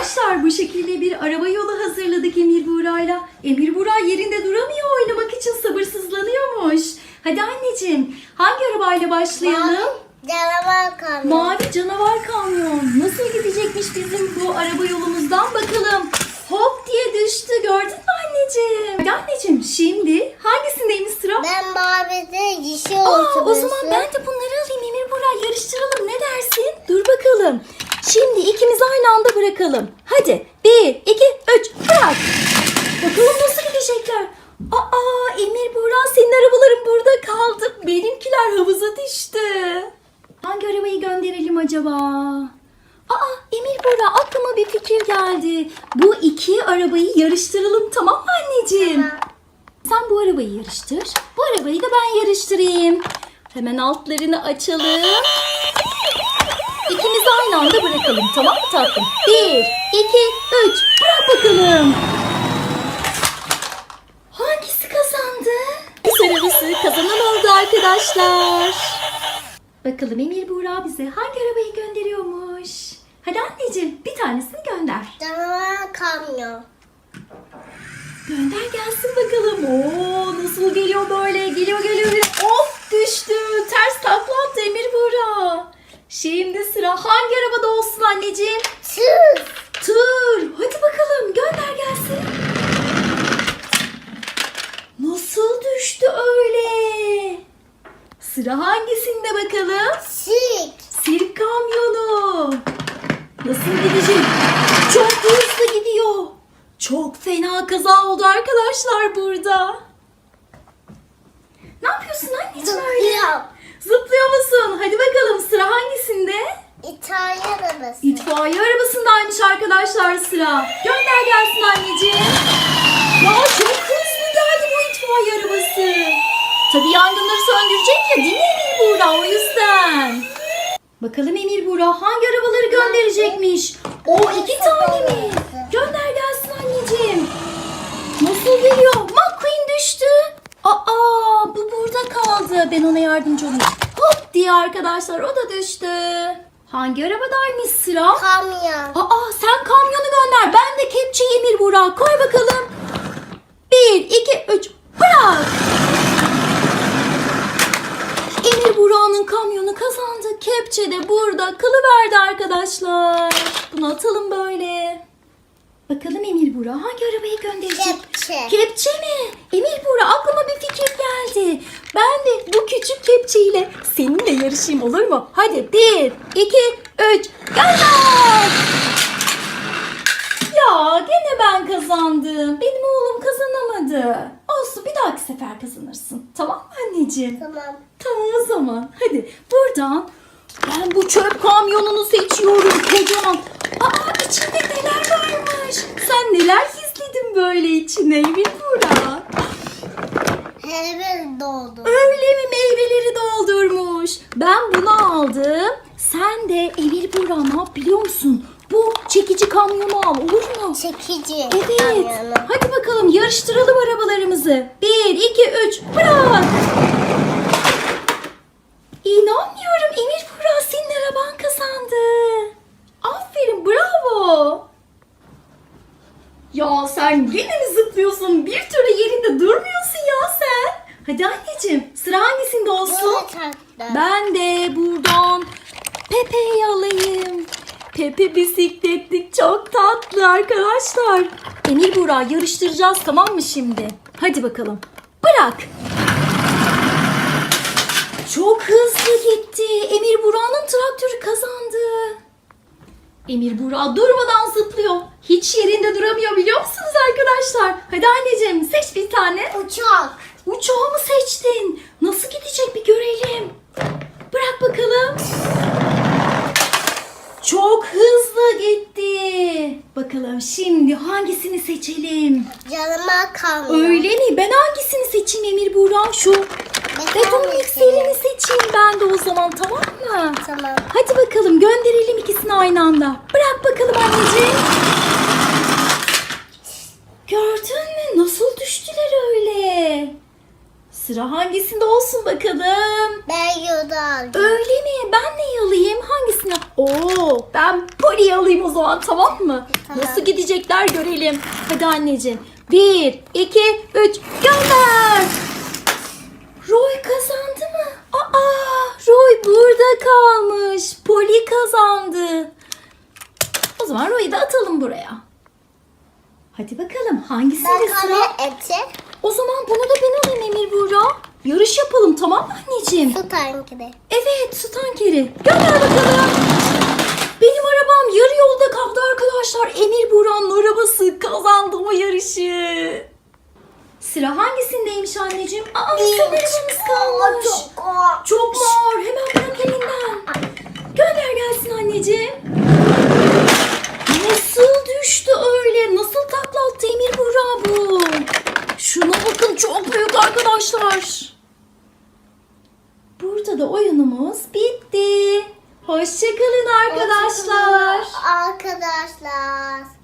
Arkadaşlar bu şekilde bir araba yolu hazırladık Emir Buğra'yla. Emir Buğra yerinde duramıyor oynamak için sabırsızlanıyormuş. Hadi anneciğim hangi arabayla başlayalım? Canavar kamyon. Mavi canavar kamyon. Nasıl gidecekmiş bizim bu araba yolumuzdan bakalım. Hop diye düştü gördün mü anneciğim? Hadi anneciğim şimdi hangisindeymiş sıra? Ben mavide yeşil Aa, olsun. o zaman ben de bunları alayım Emir Burak yarıştıralım ne dersin? Dur bakalım. Şimdi ikimiz aynı anda bırakalım. Hadi bir, iki, üç bırak. Bakalım nasıl gidecekler. Aa Emir Burak senin arabaların burada kaldı. Benimkiler havuza düştü. Hangi arabayı gönderelim acaba? Aa Emir Burak aklıma bir fikir geldi. Bu iki arabayı yarıştıralım tamam mı anneciğim? Tamam. Sen bu arabayı yarıştır. Bu arabayı da ben yarıştırayım. Hemen altlarını açalım. Bırakalım tamam mı tatlım? Bir, iki, üç. Bırak bakalım. Hangisi kazandı? Bir arabası kazanan oldu arkadaşlar. Bakalım Emir Buğra bize hangi arabayı gönderiyormuş? Hadi anneciğim bir tanesini gönder. Canavar kamyon. Gönder gelsin bakalım. Oo nasıl geliyor böyle? Geliyor geliyor. geliyor. Of düştü. Ters takla attı Emir Buğra. Şimdi sıra hangi arabada olsun anneciğim? Tüh. Tır. Hadi bakalım gönder gelsin. Nasıl düştü öyle? Sıra hangisinde bakalım? Sik. Sirk kamyonu. Nasıl gidecek? Çok hızlı gidiyor. Çok fena kaza oldu arkadaşlar burada. Ne yapıyorsun anneciğim öyle? Zıplıyor. Musun? Hadi bakalım sıra hangisinde? İtalyan arabası. İtfaiye arabasındaymış arkadaşlar sıra. Gönder gelsin anneciğim. Ya çok hızlı geldi bu itfaiye arabası. Tabii yangınları söndürecek ya değil mi Emir Buğra o yüzden. Bakalım Emir Buğra hangi arabaları gönderecekmiş? O iki tane mi? Gönder gelsin anneciğim. Nasıl geliyor? McQueen düştü. Aa bu burada kaldı. Ben ona yardımcı olayım. Diye arkadaşlar o da düştü. Hangi arabadaymış sıra? Kamyon. Aa sen kamyonu gönder. Ben de kepçeyi Emir Burak. Koy bakalım. Bir, iki, üç. Bırak. Emir Burak'ın kamyonu kazandı. Kepçe de burada kalıverdi arkadaşlar. Bunu atalım böyle. Bakalım Emir Burak hangi arabayı gönderecek? Kepçe. Kepçe mi? Emir Burak aklıma bir fikir geldi. Ben de bu küçük kepçeyle seninle yarışayım olur mu? Hadi bir, iki, üç, gönder! Ya gene ben kazandım. Benim oğlum kazanamadı. Olsun bir dahaki sefer kazanırsın. Tamam mı anneciğim? Tamam. Tamam o zaman. Hadi buradan ben bu çöp kamyonunu seçiyorum kocaman. Aa içinde neler varmış. Sen neler gizledin böyle içine Emir Burak? Hemen doldu. Öyle mi meyveleri doldurmuş? Ben bunu aldım. Sen de Emir Burak ne yap biliyor musun? Bu çekici kamyonu al olur mu? Çekici. Evet. Kamyonu. Hadi bakalım yarıştıralım arabalarımızı. Bir, iki, üç, bırak. İnanmıyorum Emir Burak senin araban kazandı. Aferin bravo. Ya sen gene mi zıplıyorsun? Bir türlü yerinde durmuyorsun ya sen. Hadi anneciğim sıra hangisinde olsun? Ben de buradan Pepe'yi alayım. Pepe bisikletlik çok tatlı arkadaşlar. Emir Burak yarıştıracağız tamam mı şimdi? Hadi bakalım. Bırak. Çok hızlı gitti. Emir Burak'ın traktörü kazandı. Emir Burak durmadan zıplıyor. Hiç yerinde duramıyor biliyor musunuz arkadaşlar? Hadi anneciğim seç bir tane. Uçak. Uçağı mı seçtin? Nasıl gidecek bir görelim. Bırak bakalım. Çok hızlı gitti. Bakalım şimdi hangisini seçelim? Canavar kamyon. Öyle mi? Ben hangisini seçeyim Emir Buğra? Şu beton mikserini seçeyim ben de o zaman tamam mı? Tamam. Hadi bakalım gönderelim ikisini aynı anda. Bırak bakalım anneciğim. Gördün mü? Nasıl düştüler öyle? Sıra hangisinde olsun bakalım? Ben yolda aldım. Öyle mi? Ben neyi alayım? Hangisini? Oo, ben Poli'yi alayım o zaman tamam mı? Tamam. Nasıl gidecekler görelim. Hadi anneciğim. Bir, iki, üç, gönder. Roy kazandı mı? Aa, Roy burada kalmış. Poli kazandı. O zaman Roy'u da atalım buraya. Hadi bakalım hangisinde sıra? eti. O zaman bunu da ben alayım Emir Buğra. Yarış yapalım tamam mı anneciğim? Su tankeri. Evet su tankeri. Gönder bakalım. Benim arabam yarı yolda kaldı arkadaşlar. Emir Buğra'nın arabası kazandı o yarışı. Sıra hangisindeymiş anneciğim? Aa arabamız kalmış. Çok Çok mu ağır? Hemen bırak elinden. Gönder gelsin anneciğim. Nasıl düştü öyle? Nasıl taklattı Emir Buğra bu? Şuna bakın çok büyük arkadaşlar. Burada da oyunumuz bitti. Hoşçakalın arkadaşlar. Arkadaşlar.